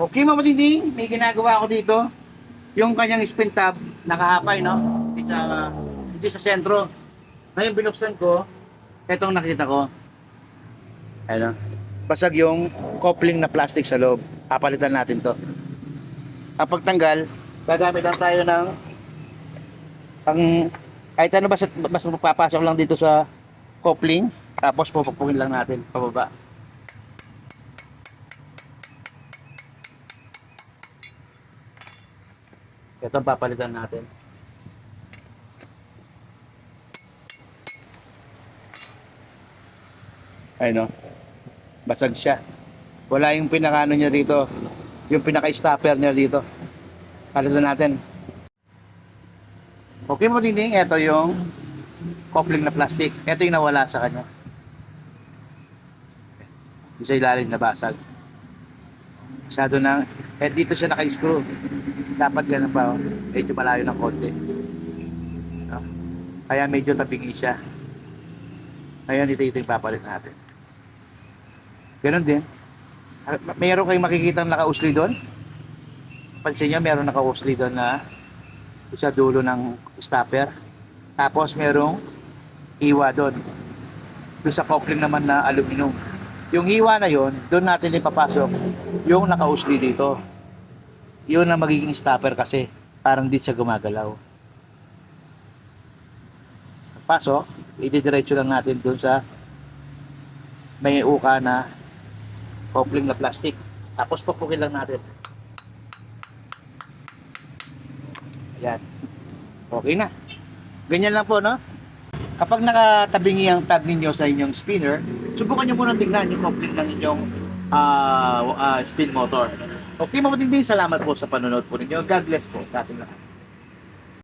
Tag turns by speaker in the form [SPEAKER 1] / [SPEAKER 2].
[SPEAKER 1] Okay, Mama Dinding, may ginagawa ako dito. Yung kanyang spin tab, nakahapay, no? Hindi sa, hindi sa sentro. Ngayon binuksan ko, etong nakita ko. Ayun, no? Basag yung coupling na plastic sa loob. Papalitan natin to. Kapag tanggal, gagamit lang tayo ng ang kahit ano basta, basta magpapasok lang dito sa coupling tapos pupukpukin lang natin pababa. Ito ang papalitan natin. Ay no. Basag siya. Wala yung pinakano niya dito. Yung pinaka-stopper niya dito. Palitan natin. Okay mo dinding, ito yung coupling na plastic. Ito yung nawala sa kanya. Isa ilalim na basag. Masyado na, eh dito siya naka-screw. Dapat ganun pa, oh. medyo malayo ng konti. No? Kaya medyo tabingi siya. Ngayon ito ito yung papalit natin. Ganon din. Ah, Meron kayong makikita naka-usli doon? Pansin nyo, meron naka-usli doon na sa dulo ng stopper. Tapos merong iwa doon. Doon sa coupling naman na aluminum. Yung iwa na yon, doon natin ipapasok yung nakausli dito. Yun ang magiging stopper kasi parang di siya gumagalaw. Pasok, ididiretso lang natin doon sa may uka na coupling na plastic. Tapos pupukin lang natin. Ayan. Okay na. Ganyan lang po, no? Kapag nakatabingi ang tab ninyo sa inyong spinner, subukan nyo muna tingnan yung coupling ng inyong ah, ah, spin motor. Okay, mabuting din. Salamat po sa panonood po ninyo. God bless po sa ating lahat.